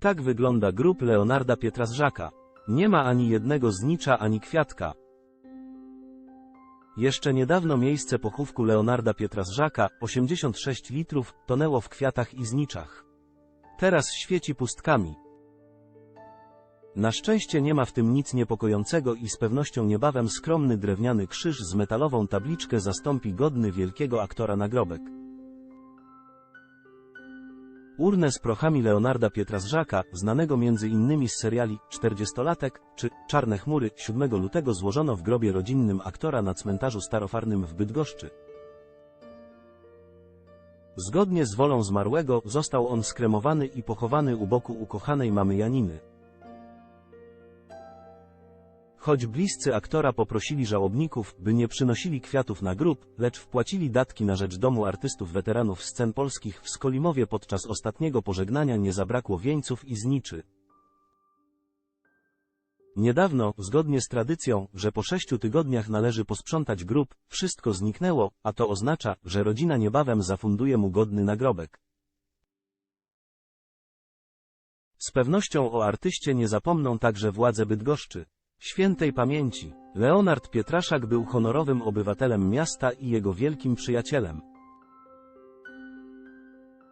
Tak wygląda grób Leonarda Pietrasżaka. Nie ma ani jednego znicza ani kwiatka. Jeszcze niedawno miejsce pochówku Leonarda Pietrasżaka, 86 litrów, tonęło w kwiatach i zniczach. Teraz świeci pustkami. Na szczęście nie ma w tym nic niepokojącego i z pewnością niebawem skromny drewniany krzyż z metalową tabliczkę zastąpi godny wielkiego aktora nagrobek. Urnę z prochami Leonarda Pietrasżaka, znanego między innymi z seriali Czterdziestolatek czy Czarne chmury, 7 lutego złożono w grobie rodzinnym aktora na cmentarzu starofarnym w Bydgoszczy. Zgodnie z wolą zmarłego został on skremowany i pochowany u boku ukochanej mamy Janiny. Choć bliscy aktora poprosili żałobników, by nie przynosili kwiatów na grób, lecz wpłacili datki na rzecz Domu Artystów Weteranów Scen Polskich w Skolimowie podczas ostatniego pożegnania nie zabrakło wieńców i zniczy. Niedawno, zgodnie z tradycją, że po sześciu tygodniach należy posprzątać grób, wszystko zniknęło, a to oznacza, że rodzina niebawem zafunduje mu godny nagrobek. Z pewnością o artyście nie zapomną także władze Bydgoszczy. Świętej pamięci, Leonard Pietraszak był honorowym obywatelem miasta i jego wielkim przyjacielem.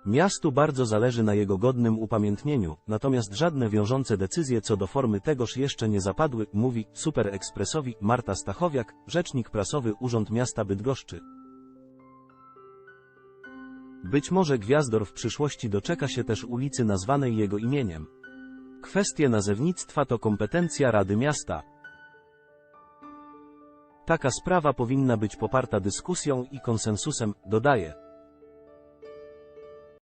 Miastu bardzo zależy na jego godnym upamiętnieniu, natomiast żadne wiążące decyzje co do formy tegoż jeszcze nie zapadły, mówi Super Expressowi Marta Stachowiak, rzecznik prasowy Urząd Miasta Bydgoszczy. Być może Gwiazdor w przyszłości doczeka się też ulicy nazwanej jego imieniem. Kwestie nazewnictwa to kompetencja Rady Miasta. Taka sprawa powinna być poparta dyskusją i konsensusem, dodaje.